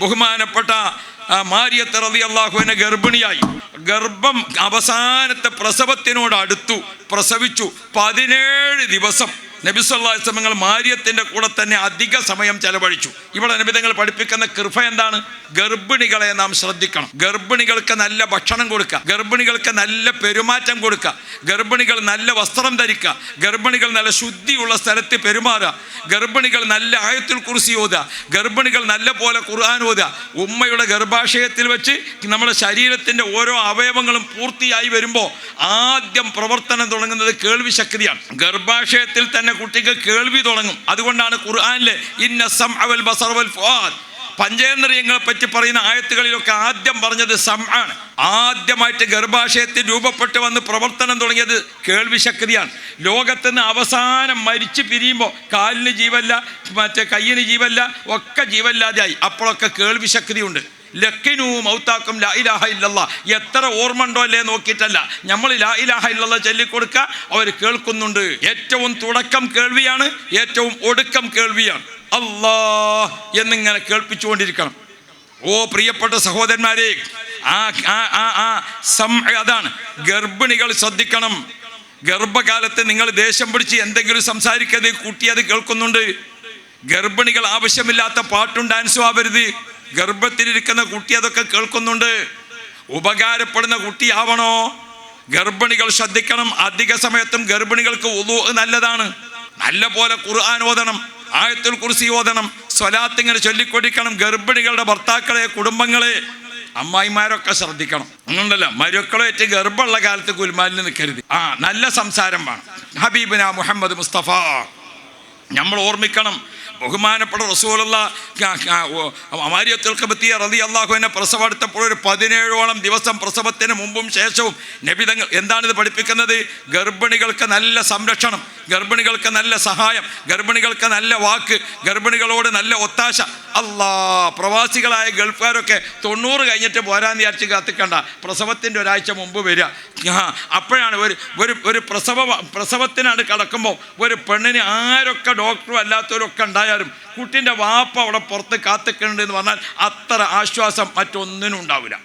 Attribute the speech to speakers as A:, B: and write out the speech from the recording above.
A: ബഹുമാനപ്പെട്ട മാരിയത്ത് റതി അള്ളാഹുവിനെ ഗർഭിണിയായി. ഗർഭം അവസാനത്തെ പ്രസവത്തിനോട് അടുത്തു പ്രസവിച്ചു. പതിനേഴ് ദിവസം നബിസ്വല്ലാസ്ലമങ്ങൾ മാര്യത്തിന്റെ കൂടെ തന്നെ അധിക സമയം ചെലവഴിച്ചു. ഇവിടെ നബിതങ്ങൾ പഠിപ്പിക്കുന്ന കൃപ എന്താണ്? ഗർഭിണികളെ നാം ശ്രദ്ധിക്കണം. ഗർഭിണികൾക്ക് നല്ല ഭക്ഷണം കൊടുക്കുക. ഗർഭിണികൾക്ക് നല്ല പെരുമാറ്റം കൊടുക്കുക. ഗർഭിണികൾ നല്ല വസ്ത്രം ധരിക്കുക. ഗർഭിണികൾ നല്ല ശുദ്ധിയുള്ള സ്ഥലത്ത് പെരുമാറുക. ഗർഭിണികൾ നല്ല ആയത്തിൽ കുറിച്ച് ഓതുക. ഗർഭിണികൾ നല്ല പോലെ ഖുർആൻ ഓതുക. ഉമ്മയുടെ ഗർഭാശയത്തിൽ വെച്ച് നമ്മുടെ ശരീരത്തിന്റെ ഓരോ അവയവങ്ങളും പൂർത്തിയായി വരുമ്പോൾ ആദ്യം പ്രവർത്തനം തുടങ്ങുന്നത് കേൾവി ശക്തിയാണ്. ഗർഭാശയത്തിൽ തന്നെ കുട്ടിക്ക് കേൾവി തുടങ്ങും. അതുകൊണ്ടാണ് ഖുർആാനിലെ ഇന്ന സം അവൽ ബസർ വൽ ഫുആദ്. പഞ്ചേന്ദ്രിയങ്ങളെ പറ്റി പറയുന്ന ആയത്തുകളിലൊക്കെ ആദ്യം പറഞ്ഞത് സം ആണ് ആദ്യമായിട്ട് ഗർഭാശയത്തിൽ രൂപപ്പെട്ട് വന്ന് പ്രവർത്തനം തുടങ്ങിയത് കേൾവി ശക്തിയാണ്. ലോകത്ത് നിന്ന് അവസാനം മരിച്ചു പിരിയുമ്പോൾ കാലിന് ജീവല്ല മറ്റേ കയ്യിന് ജീവല്ല ഒക്കെ ജീവല്ലാതെയായി. അപ്പോഴൊക്കെ കേൾവി ശക്തിയുണ്ട്. ലക്കിനു മൗത്താക്കും ലാ ഇലാഹ ഇല്ലല്ല. എത്ര ഓർമ്മ ഉണ്ടോ അല്ലേ നോക്കിയിട്ടല്ല. നമ്മൾ ലാ ഇലാഹ ഇല്ലല്ല ചൊല്ലിക്കൊടുക്കുക അവർ കേൾക്കുന്നുണ്ട്. ഏറ്റവും തുടക്കം കേൾവിയാണ് ഏറ്റവും ഒടുക്കം കേൾവിയാണ്. അല്ലാ എന്നിങ്ങനെ കേൾപ്പിച്ചുകൊണ്ടിരിക്കണം. ഓ പ്രിയപ്പെട്ട സഹോദരന്മാരെ ആ ആ ആ സം അതാണ്. ഗർഭിണികൾ ശ്രദ്ധിക്കണം. ഗർഭകാലത്ത് നിങ്ങൾ ദേഷ്യം പിടിച്ച് എന്തെങ്കിലും സംസാരിക്കരുത് കുട്ടി അത് കേൾക്കുന്നുണ്ട്. ഗർഭിണികൾ ആവശ്യമില്ലാത്ത പാട്ടും ഡാൻസും ആവരുത്. ഗർഭത്തിലിരിക്കുന്ന കുട്ടി അതൊക്കെ കേൾക്കുന്നുണ്ട്. ഉപകാരപ്പെടുന്ന കുട്ടിയാവണോ? ഗർഭിണികൾ ശ്രദ്ധിക്കണം. അധിക സമയത്തും ഗർഭിണികൾക്ക് ഉളു നല്ലതാണ്. നല്ല പോലെ ഖുർആൻ ഓതണം. ആയത്തുൽ കുറിസി ഓതണം. സ്വലാത്ത് ഇങ്ങനെ ചൊല്ലിക്കൊടിക്കണം. ഗർഭിണികളുടെ ഭർത്താക്കളെ കുടുംബങ്ങളെ അമ്മായിമാരൊക്കെ ശ്രദ്ധിക്കണം. അങ്ങനല്ല മരുക്കളേറ്റ് ഗർഭമുള്ള കാലത്ത് കുൽമാലിന് നിൽക്കരുത്. ആ നല്ല സംസാരം വേണം. ഹബീബിന മുഹമ്മദ് മുസ്തഫ. നമ്മൾ ഓർമ്മിക്കണം. ബഹുമാനപ്പെട്ട റസൂലുള്ള അമാരിയത്തുൽക്കബത്തിയ റതി അള്ളാഹുവിനെ പ്രസവം എടുത്തപ്പോൾ ഒരു പതിനേഴോളം ദിവസം പ്രസവത്തിന് മുമ്പും ശേഷവും നബിതങ്ങൾ എന്താണിത് പഠിപ്പിക്കുന്നത്? ഗർഭിണികൾക്ക് നല്ല സംരക്ഷണം ഗർഭിണികൾക്ക് നല്ല സഹായം ഗർഭിണികൾക്ക് നല്ല വാക്ക് ഗർഭിണികളോട് നല്ല ഒത്താശ. അല്ലാ പ്രവാസികളായ ഗൾഫുകാരൊക്കെ തൊണ്ണൂറ് കഴിഞ്ഞിട്ട് പോരാന്ന് വിചാരിച്ച് കാത്തിക്കണ്ട. പ്രസവത്തിന്റെ ഒരാഴ്ച മുമ്പ് വരിക. അപ്പോഴാണ് ഒരു ഒരു ഒരു പ്രസവ പ്രസവത്തിനാണ് കടക്കുമ്പോൾ ഒരു പെണ്ണിന് ആരൊക്കെ ഡോക്ടറും അല്ലാത്തവരൊക്കെ ഉണ്ടായാലും കുട്ടിന്റെ വാപ്പ അവിടെ പുറത്ത് കാത്തിക്കുന്നുണ്ട് എന്ന് പറഞ്ഞാൽ അത്ര ആശ്വാസം മറ്റൊന്നിനും ഉണ്ടാവില്ല.